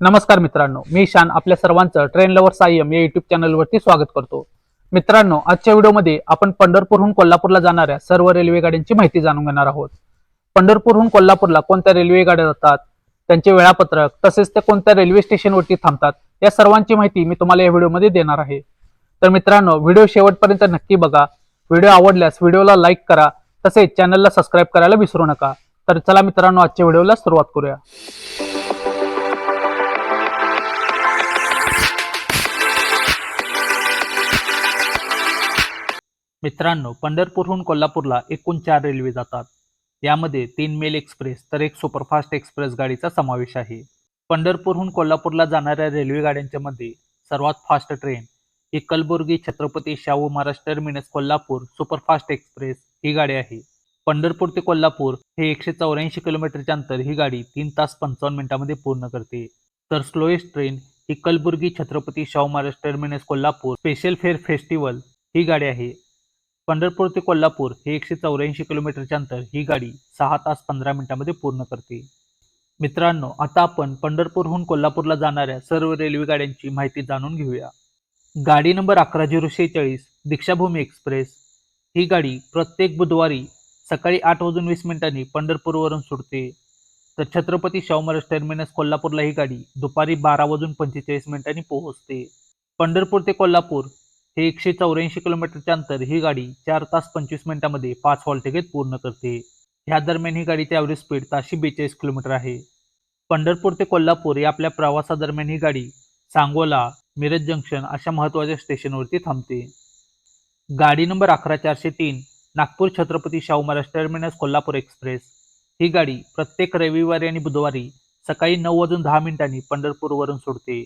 नमस्कार मित्रांनो मी शान आपल्या सर्वांचं ट्रेन लवर सायम या युट्यूब चॅनलवरती स्वागत करतो. मित्रांनो आजच्या व्हिडिओमध्ये आपण पंढरपूरहून कोल्हापूरला जाणाऱ्या सर्व रेल्वे गाड्यांची माहिती जाणून घेणार आहोत. पंढरपूरहून कोल्हापूरला कोणत्या रेल्वे गाड्या जातात त्यांचे वेळापत्रक तसेच ते कोणत्या रेल्वे स्टेशनवरती थांबतात या सर्वांची माहिती मी तुम्हाला या व्हिडिओमध्ये देणार आहे. तर मित्रांनो व्हिडिओ शेवटपर्यंत नक्की बघा. व्हिडिओ आवडल्यास व्हिडिओला लाईक करा तसेच चॅनलला सबस्क्राईब करायला विसरू नका. तर चला मित्रांनो आजच्या व्हिडिओला सुरुवात करूया. मित्रांनो पंढरपूरहून कोल्हापूरला एकूण चार रेल्वे जातात. यामध्ये तीन मेल एक्सप्रेस तर एक सुपरफास्ट एक्सप्रेस गाडीचा समावेश आहे. पंढरपूरहून कोल्हापूरला जाणाऱ्या रेल्वे गाड्यांच्या मध्ये सर्वात फास्ट ट्रेन ही Kalaburagi Chhatrapati Shahu Maharaj terminus Kolhapur superfast express ही गाडी आहे. पंढरपूर ते कोल्हापूर हे एकशे चौऱ्याऐंशी किलोमीटरचे अंतर ही गाडी तीन तास पंचावन्न मिनिटांमध्ये पूर्ण करते. तर स्लोएस्ट ट्रेन ही Kalaburagi Chhatrapati Shahu Maharaj terminus Kolhapur special fare festival ही गाडी आहे. पंढरपूर ते कोल्हापूर हे एकशे चौऱ्याऐंशी किलोमीटरचे अंतर ही गाडी सहा तास पंधरा मिनिटांमध्ये पूर्ण करते. मित्रांनो आता आपण पंढरपूरहून कोल्हापूरला जाणाऱ्या सर्व रेल्वे गाड्यांची माहिती जाणून घेऊया. गाडी नंबर अकरा झिरो शेहेचाळीस दीक्षाभूमी एक्सप्रेस. ही गाडी प्रत्येक बुधवारी सकाळी आठ वाजून वीस मिनिटांनी पंढरपूरवरून सुटते. तर छत्रपती शाहू महाराज टर्मिनस कोल्हापूरला ही गाडी दुपारी बारा वाजून पंचेचाळीस मिनिटांनी पोहोचते. पंढरपूर ते कोल्हापूर हे एकशे चौऱ्याऐंशी किलोमीटरचे अंतर ही गाडी चार तास पंचवीस मिनिटांमध्ये पाच हॉल्ट घेत पूर्ण करते. ह्या दरम्यान ही गाडीची ॲव्हरेज स्पीड ताशी बेचाळीस किलोमीटर आहे. पंढरपूर ते कोल्हापूर या आपल्या प्रवासादरम्यान ही गाडी सांगोला मिरज जंक्शन अशा महत्त्वाच्या स्टेशनवरती थांबते. गाडी नंबर अकरा चारशे तीन नागपूर छत्रपती शाहू महाराज टर्मिनस कोल्हापूर एक्सप्रेस ही गाडी प्रत्येक रविवारी आणि बुधवारी सकाळी नऊ वाजून दहा मिनिटांनी पंढरपूरवरून सोडते.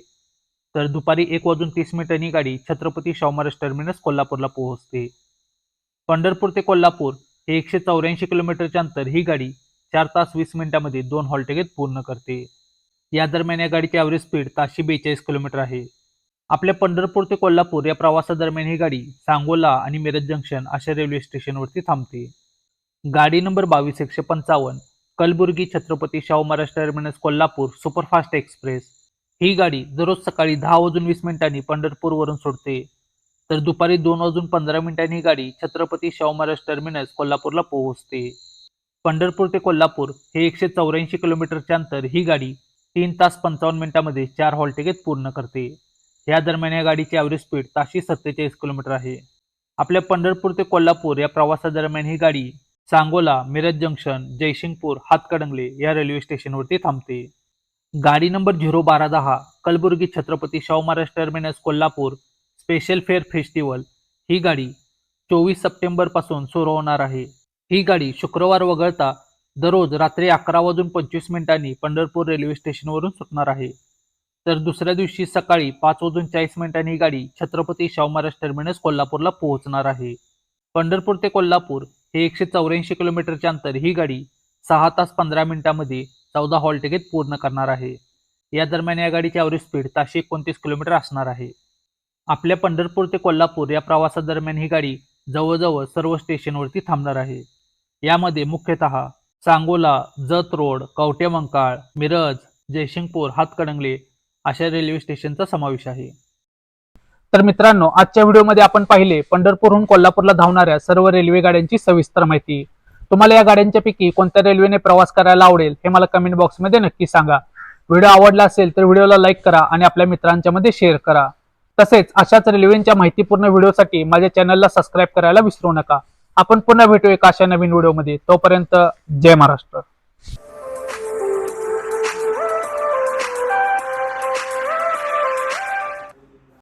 तर दुपारी एक वाजून तीस मिनिटांनी गाडी छत्रपती शाहू महाराज टर्मिनस कोल्हापूरला पोहोचते. पंढरपूर ते कोल्हापूर हे एकशे चौऱ्याऐंशी किलोमीटरच्या अंतर ही गाडी चार तास वीस मिनिटांमध्ये दोन हॉलटेगेत पूर्ण करते. या दरम्यान या गाडीची ॲव्हरेज स्पीड ताशे बेचाळीस किलोमीटर आहे. आपल्या पंढरपूर ते कोल्हापूर या प्रवासादरम्यान ही गाडी सांगोला आणि मिरज जंक्शन अशा रेल्वे स्टेशनवरती थांबते. गाडी नंबर बावीस एकशे पंचावन्न Kalaburagi Chhatrapati Shahu Maharaj terminus Kolhapur superfast express ही गाडी दररोज सकाळी दहा वाजून वीस मिनिटांनी पंढरपूरवरून सोडते. तर दुपारी दोन वाजून पंधरा मिनिटांनी ही गाडी छत्रपती शाहू महाराज टर्मिनस कोल्हापूरला पोहोचते. पंढरपूर ते कोल्हापूर हे एकशे चौऱ्याऐंशी किलोमीटरचे अंतर ही गाडी तीन तास पंचावन्न मिनिटांमध्ये चार हॉलटिकेत पूर्ण करते. या दरम्यान या गाडीची ॲव्हरेज स्पीड ताशी सत्तेचाळीस किलोमीटर आहे. आपल्या पंढरपूर ते कोल्हापूर या प्रवासादरम्यान ही गाडी सांगोला मिरज जंक्शन जयसिंगपूर हातकडंगले या रेल्वे स्टेशनवरती थांबते. गाडी नंबर झिरो बारा दहा Kalaburagi Chhatrapati Shahu Maharaj terminus Kolhapur special fare festival ही गाडी चोवीस सप्टेंबरपासून सुरू होणार आहे. ही गाडी शुक्रवार वगळता दररोज रात्री अकरा वाजून पंचवीस मिनिटांनी पंढरपूर रेल्वे स्टेशनवरून सुटणार आहे. तर दुसऱ्या दिवशी सकाळी पाच वाजून चाळीस मिनिटांनी ही गाडी छत्रपती शाहू महाराज टर्मिनस कोल्हापूरला पोहोचणार आहे. पंढरपूर ते कोल्हापूर हे एकशे चौऱ्याऐंशी किलोमीटरचे अंतर ही गाडी सहा तास पंधरा मिनिटांमध्ये चौदा हॉल घेत पूर्ण करणार आहे. या दरम्यान या गाडीची ॲव्हरेज स्पीड ताशे एकोणतीस किलोमीटर असणार आहे. आपल्या पंढरपूर ते कोल्हापूर या प्रवासादरम्यान ही गाडी जवळजवळ सर्व स्टेशनवरती थांबणार आहे. यामध्ये मुख्यतः सांगोला जत रोड कवटेमंकाळ मिरज जयसिंगपूर हातकणंगले अशा रेल्वे स्टेशनचा समावेश आहे. तर मित्रांनो आजच्या व्हिडिओमध्ये आपण पाहिले पंढरपूरहून कोल्हापूरला धावणाऱ्या सर्व रेल्वे गाड्यांची सविस्तर माहिती. तुम्हाला या गाड्यांच्या पैकी कोणत्या रेल्वेने प्रवास करायला आवडेल हे मला कमेंट बॉक्समध्ये नक्की सांगा. व्हिडिओ आवडला असेल तर व्हिडिओला लाईक करा आणि आपल्या मित्रांच्या मध्ये शेअर करा. तसेच अशाच रेल्वेंच्या माहितीपूर्ण व्हिडिओसाठी माझ्या चॅनलला सबस्क्राईब करायला विसरू नका. आपण पुन्हा भेटू एका अशा नवीन व्हिडिओमध्ये तोपर्यंत जय महाराष्ट्र.